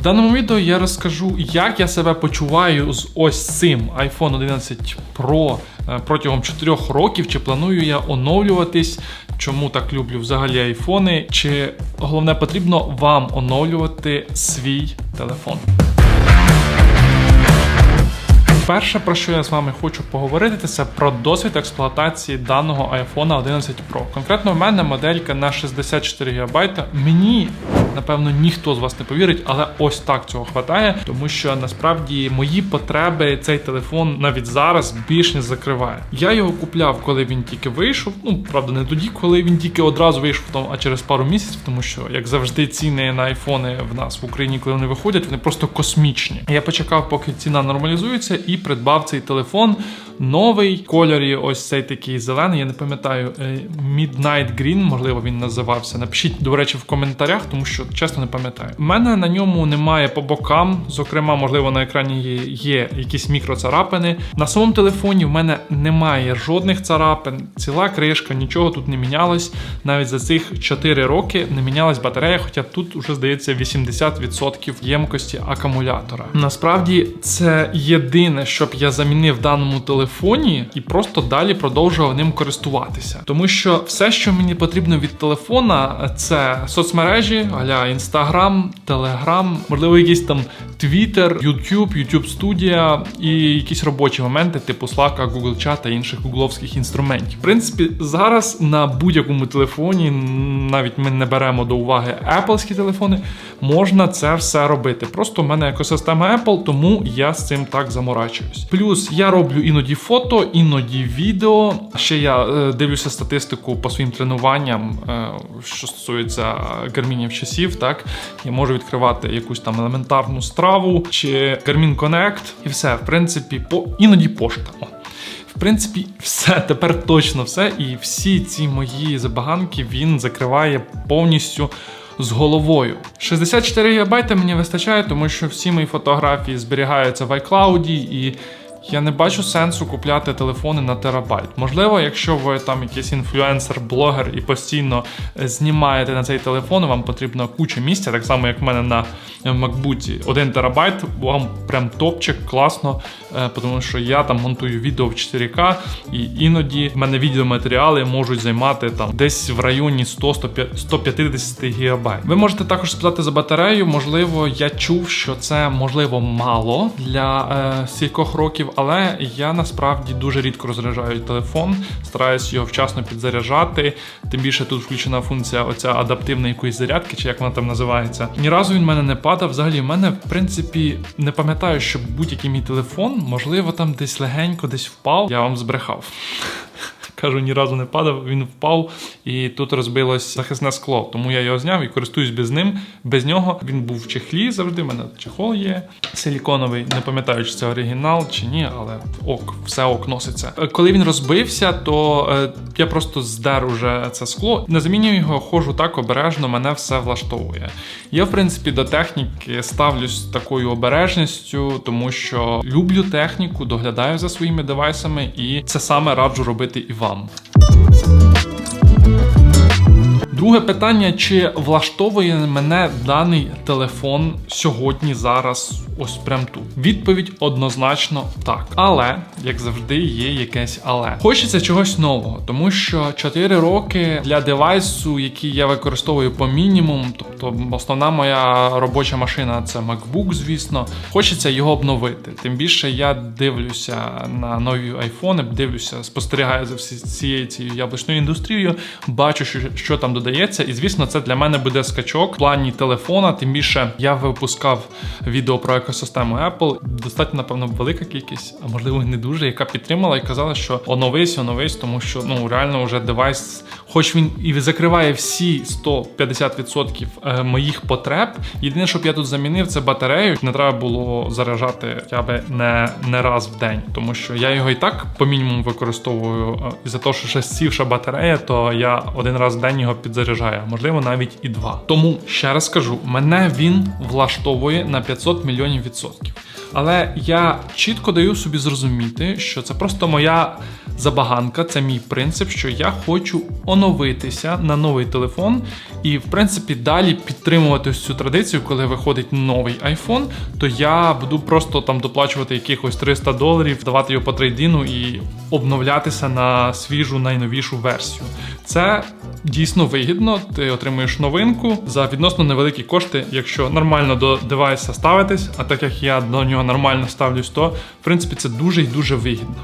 В даному відео я розкажу, як я себе почуваю з ось цим iPhone 11 Pro е, протягом 4 років, чи планую я оновлюватись, чому так люблю взагалі айфони, чи головне потрібно вам оновлювати свій телефон. Перше, про що я з вами хочу поговорити, це про досвід експлуатації даного iPhone 11 Pro. Конкретно в мене моделька на 64 ГБ. Мені, напевно, ніхто з вас не повірить, але ось так цього хватає, тому що насправді мої потреби цей телефон навіть зараз більш не закриває. Я його купляв, коли він тільки вийшов. Ну, правда, не тоді, коли він тільки одразу вийшов, а через пару місяців, тому що, як завжди, ціни на айфони в нас в Україні, коли вони виходять, вони просто космічні. Я почекав, поки ціна нормалізується, і придбав цей телефон. Новий в кольорі, ось цей такий зелений. Я не пам'ятаю, е, Midnight Green, можливо, він називався. Напишіть, до речі, в коментарях, тому що чесно не пам'ятаю. У мене на ньому немає по бокам. Зокрема, можливо, на екрані є, якісь мікроцарапини. На самому телефоні в мене немає жодних царапин, ціла кришка, нічого тут не мінялось. Навіть за цих 4 роки не мінялась батарея, хоча тут вже здається 80% ємкості акумулятора. Насправді це єдине, що я замінив даному телефоні, і просто далі продовжував ним користуватися. Тому що все, що мені потрібно від телефона, це соцмережі, аля Instagram, Telegram, можливо, якийсь там Twitter, YouTube, YouTube Studio і якісь робочі моменти, типу Slack, Google Chat та інших гугловських інструментів. В принципі, зараз на будь-якому телефоні, навіть ми не беремо до уваги Apple телефони, можна це все робити. Просто в мене екосистема Apple, тому я з цим так заморачуюсь. Плюс я роблю іноді фото, іноді відео. Ще я е, дивлюся статистику по своїм тренуванням, е, що стосується гармінів часів. Так я можу відкривати якусь там елементарну страву чи Garmin Connect, і все, в принципі, по іноді пошта. В принципі, все, тепер точно все. І всі ці мої забаганки він закриває повністю з головою. 64 ГБ мені вистачає, тому що всі мої фотографії зберігаються в iCloud і. Я не бачу сенсу купляти телефони на терабайт. Можливо, якщо ви там якийсь інфлюенсер, блогер і постійно знімаєте на цей телефон, вам потрібно куча місця, так само як в мене на MacBook. 1 терабайт, вам прям топчик, класно, е, тому що я там монтую відео в 4К, і іноді в мене відеоматеріали можуть займати там десь в районі 100-150 ГБ. Ви можете також спитати за батарею. Можливо, я чув, що це можливо мало для е, стількох років але я насправді дуже рідко розряджаю телефон, стараюсь його вчасно підзаряджати. Тим більше тут включена функція оця адаптивної якоїсь зарядки, чи як вона там називається. Ні разу він в мене не падав. Взагалі, в мене, в принципі, не пам'ятаю, що будь-який мій телефон, можливо, там десь легенько десь впав. Я вам збрехав. Кажу, ні разу не падав, він впав, і тут розбилось захисне скло. Тому я його зняв і користуюсь без ним. Без нього він був в чехлі завжди. У мене чехол є силіконовий. Не пам'ятаю, чи це оригінал чи ні, але ок, все ок носиться. Е, коли він розбився, то е, я просто здер уже це скло. Не замінюю його, ходжу так обережно, мене все влаштовує. Я, в принципі, до техніки ставлюсь такою обережністю, тому що люблю техніку, доглядаю за своїми девайсами, і це саме раджу робити і вам. com Друге питання: чи влаштовує мене даний телефон сьогодні, зараз, ось прям тут? Відповідь однозначно так. Але, як завжди, є якесь але. Хочеться чогось нового, тому що 4 роки для девайсу, який я використовую по мінімуму, тобто основна моя робоча машина це MacBook, звісно. Хочеться його обновити. Тим більше я дивлюся на нові айфони, дивлюся, спостерігаю за всією цією яблучною індустрією, бачу, що, що там додається додається. І звісно, це для мене буде скачок в плані телефона. Тим більше я випускав відео про екосистему Apple. Достатньо, напевно, велика кількість, а можливо, не дуже, яка підтримала і казала, що оновись, оновись, тому що ну реально вже девайс, хоч він і закриває всі 150% е, моїх потреб. Єдине, щоб я тут замінив, це батарею. Не треба було заряджати хоча б не, не раз в день, тому що я його і так по мінімуму використовую. Е, і за те, що ще сівша батарея, то я один раз в день його підзаряджаю заряджає, можливо, навіть і два. Тому ще раз кажу, мене він влаштовує на 500 мільйонів відсотків. Але я чітко даю собі зрозуміти, що це просто моя забаганка, це мій принцип, що я хочу оновитися на новий телефон, І в принципі далі підтримувати ось цю традицію, коли виходить новий iPhone, то я буду просто там доплачувати якихось 300 доларів, давати його по трейдину і обновлятися на свіжу найновішу версію. Це дійсно вигідно. Ти отримуєш новинку за відносно невеликі кошти, якщо нормально до девайса ставитись, а так як я до нього нормально ставлюсь, то в принципі це дуже і дуже вигідно.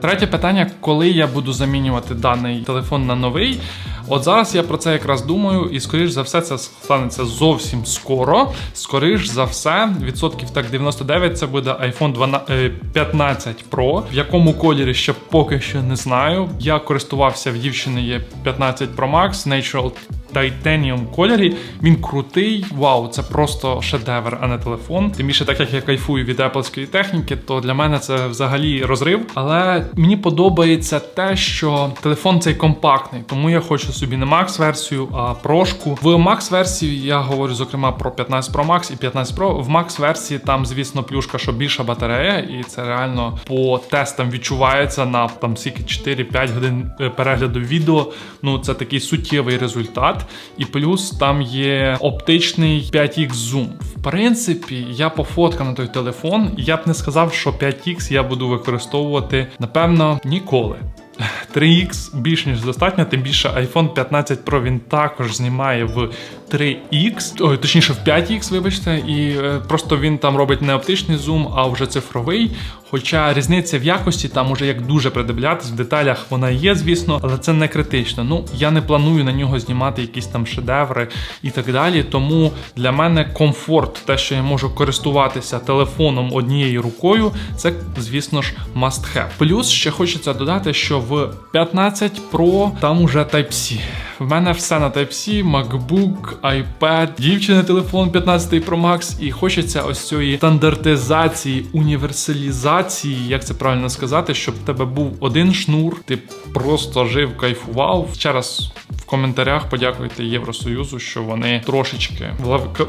Третє питання: коли я буду замінювати даний телефон на новий? От зараз я про це якраз думаю, і скоріш за все це станеться зовсім скоро. Скоріш за все, відсотків так 99 це буде iPhone 12, е, 15 Pro. В якому кольорі ще поки що не знаю. Я користувався в дівчини є 15 Pro Max Natural Titanium кольорі. Він крутий. Вау, це просто шедевр, а не телефон. Тим більше, так як я кайфую від Appleської техніки, то для мене це взагалі розрив. Але мені подобається те, що телефон цей компактний, тому я хочу собі не Max версію, а прошку. В Max версії я говорю зокрема про 15 Pro Max і 15 Pro. В Max версії там, звісно, плюшка, що більша батарея, і це реально по тестам відчувається на там скільки 4-5 годин е, перегляду відео. Ну це такий суттєвий результат. І плюс там є оптичний 5X зум. В принципі, я пофоткав на той телефон, і я б не сказав, що 5X я буду використовувати напевно ніколи. 3X більш ніж достатньо, тим більше iPhone 15 Pro він також знімає в 3X, ой, точніше в 5X, вибачте, і е, просто він там робить не оптичний зум, а вже цифровий. Хоча різниця в якості там уже як дуже придивлятись, в деталях вона є, звісно, але це не критично. Ну я не планую на нього знімати якісь там шедеври і так далі. Тому для мене комфорт, те, що я можу користуватися телефоном однією рукою, це, звісно ж, must have. Плюс ще хочеться додати, що в 15 Pro там уже Type-C. В мене все на Type-C, MacBook, iPad, дівчини телефон 15 Pro Max, і хочеться ось цієї стандартизації, універсалізації, як це правильно сказати, щоб в тебе був один шнур, ти просто жив, кайфував. Ще раз в коментарях подякуйте Євросоюзу, що вони трошечки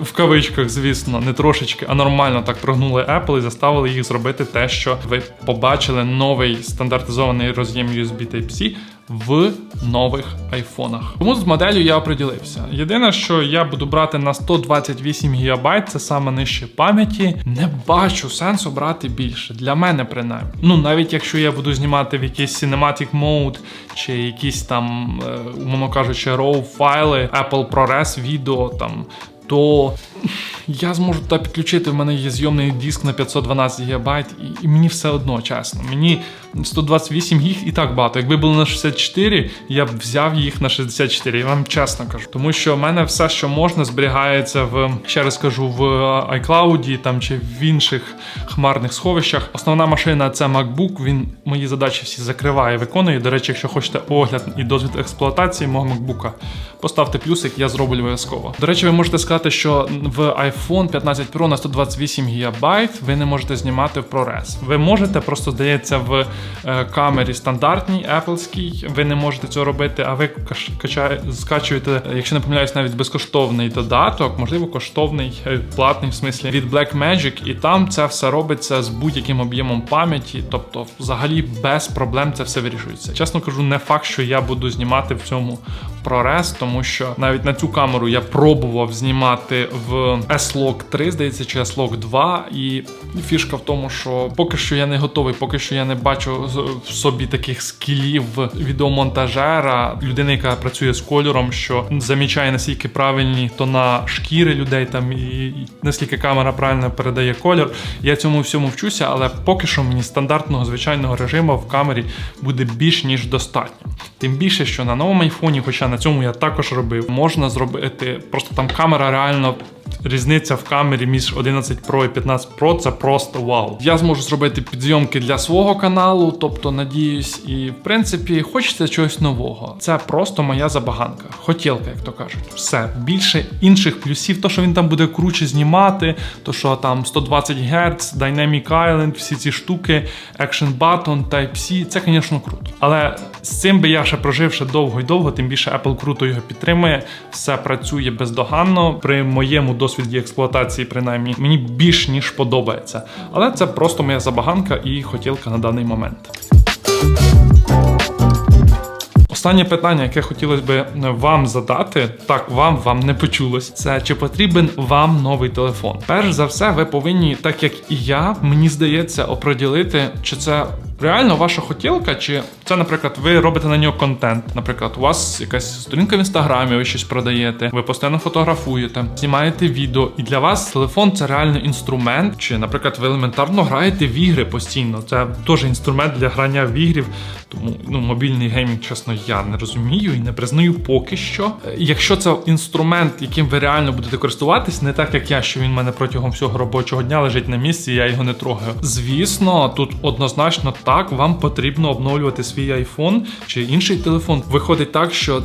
в кавичках, звісно, не трошечки, а нормально так прогнули Apple і заставили їх зробити те, що ви побачили новий стандартизований роз'єм USB Type-C в нових айфонах. Тому з моделлю я оприділився. Єдине, що я буду брати на 128 ГБ, це саме нижче пам'яті. Не бачу сенсу брати більше. Для мене принаймні. Ну навіть якщо я буду знімати в якийсь Cinematic Mode чи якісь там, е, умовно кажучи, RAW файли, Apple ProRes відео там. То я зможу туди підключити. В мене є зйомний диск на 512 ГБ, і, і мені все одно, чесно. Мені 128 гіг і так багато. Якби було на 64, я б взяв їх на 64, я вам чесно кажу. Тому що в мене все, що можна, зберігається в ще раз кажу, в iCloud там чи в інших хмарних сховищах. Основна машина це MacBook. Він мої задачі всі закриває, виконує. До речі, якщо хочете огляд і досвід експлуатації мого MacBook, поставте плюсик, я зроблю обов'язково. До речі, ви можете сказати, що в iPhone 15 Pro на 128 ГБ ви не можете знімати в ProRes. Ви можете, просто здається, в е, камері стандартній Appleській. Ви не можете цього робити, а ви качає- скачуєте, якщо не помиляюсь, навіть безкоштовний додаток, можливо, коштовний, е, платний в смислі від Blackmagic, і там це все робиться з будь-яким об'ємом пам'яті, тобто, взагалі без проблем це все вирішується. Чесно кажу, не факт, що я буду знімати в цьому ProRes, тому що навіть на цю камеру я пробував знімати в S-Log 3, здається, чи S-Log 2, і фішка в тому, що поки що я не готовий, поки що я не бачу в собі таких скілів відеомонтажера, людини, яка працює з кольором, що замічає наскільки правильні тона шкіри людей там і, наскільки камера правильно передає кольор. Я цьому всьому вчуся, але поки що мені стандартного звичайного режиму в камері буде більш ніж достатньо. Тим більше, що на новому айфоні, хоча на цьому я також робив, можна зробити просто там камера реально. Різниця в камері між 11 Pro і 15 Pro це просто вау. Я зможу зробити підйомки для свого каналу, тобто надіюсь, і в принципі хочеться чогось нового. Це просто моя забаганка, хотілка, як то кажуть. Все більше інших плюсів, то що він там буде круче знімати, то що там 120 Гц, Dynamic Island, всі ці штуки, Action Button, Type-C, це, звісно, круто. Але з цим би я ще прожив ще довго і довго, тим більше Apple круто його підтримує, все працює бездоганно. При моєму досвіді експлуатації, принаймні, мені більш ніж подобається. Але це просто моя забаганка і хотілка на даний момент. Останнє питання, яке хотілося би вам задати, так вам вам не почулось. Це чи потрібен вам новий телефон? Перш за все, ви повинні, так як і я, мені здається, оприділити, чи це реально ваша хотілка, чи це, наприклад, ви робите на нього контент. Наприклад, у вас якась сторінка в інстаграмі, ви щось продаєте, ви постійно фотографуєте, знімаєте відео, і для вас телефон це реально інструмент. Чи, наприклад, ви елементарно граєте в ігри постійно. Це теж інструмент для грання в ігрів. Тому ну, мобільний геймінг, чесно, я не розумію і не признаю поки що. Е, Якщо це інструмент, яким ви реально будете користуватись, не так як я, що він в мене протягом всього робочого дня лежить на місці, я його не трогаю. Звісно, тут однозначно так, вам потрібно обновлювати свій iPhone чи інший телефон. Виходить так, що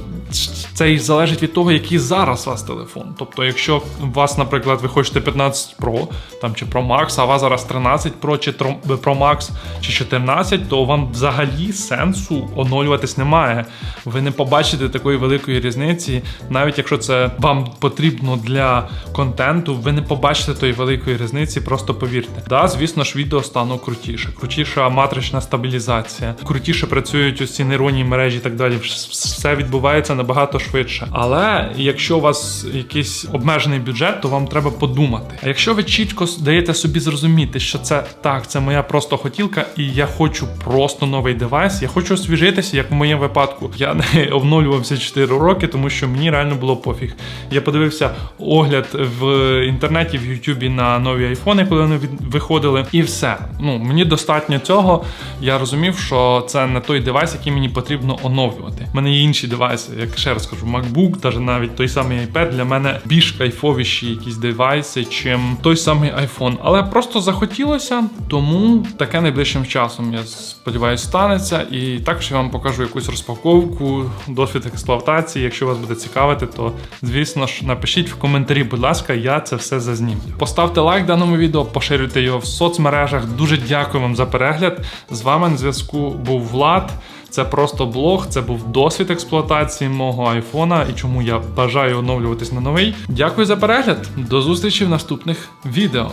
це і залежить від того, який зараз у вас телефон. Тобто, якщо у вас, наприклад, ви хочете 15 Pro там чи Pro Max, а у вас зараз 13 Pro чи Pro Max чи 14, то вам взагалі сенсу оновлюватись немає. Ви не побачите такої великої різниці, навіть якщо це вам потрібно для контенту, ви не побачите тої великої різниці, просто повірте. Да, звісно ж, відео стану крутіше, крутіша матрична стабілізація, крутіше працюють ці нейронні мережі і так далі. Все відбувається набагато швидше. Але якщо у вас якийсь обмежений бюджет, то вам треба подумати. А якщо ви чітко даєте собі зрозуміти, що це так, це моя просто хотілка, і я хочу просто новий девайс, я хочу освіжитися, як в моєму випадку. Я не обновлювався 4 роки, тому що мені реально було пофіг. Я подивився огляд в інтернеті, в Ютубі на нові айфони, коли вони виходили, і все. Ну мені достатньо цього. Я розумів, що це не той девайс, який мені потрібно оновлювати. У мене є інші девайси, як ще раз кажу, MacBook, навіть навіть той самий iPad для мене більш кайфовіші якісь девайси, чим той самий iPhone. Але просто захотілося, тому таке найближчим часом. Я сподіваюся, станеться. І також я вам покажу якусь розпаковку, досвід експлуатації. Якщо вас буде цікавити, то звісно ж напишіть в коментарі, будь ласка, я це все зазнімлю. Поставте лайк даному відео, поширюйте його в соцмережах. Дуже дякую вам за перегляд. З вами на зв'язку був Влад. Це просто блог, це був досвід експлуатації мого айфона і чому я бажаю оновлюватись на новий. Дякую за перегляд. До зустрічі в наступних відео.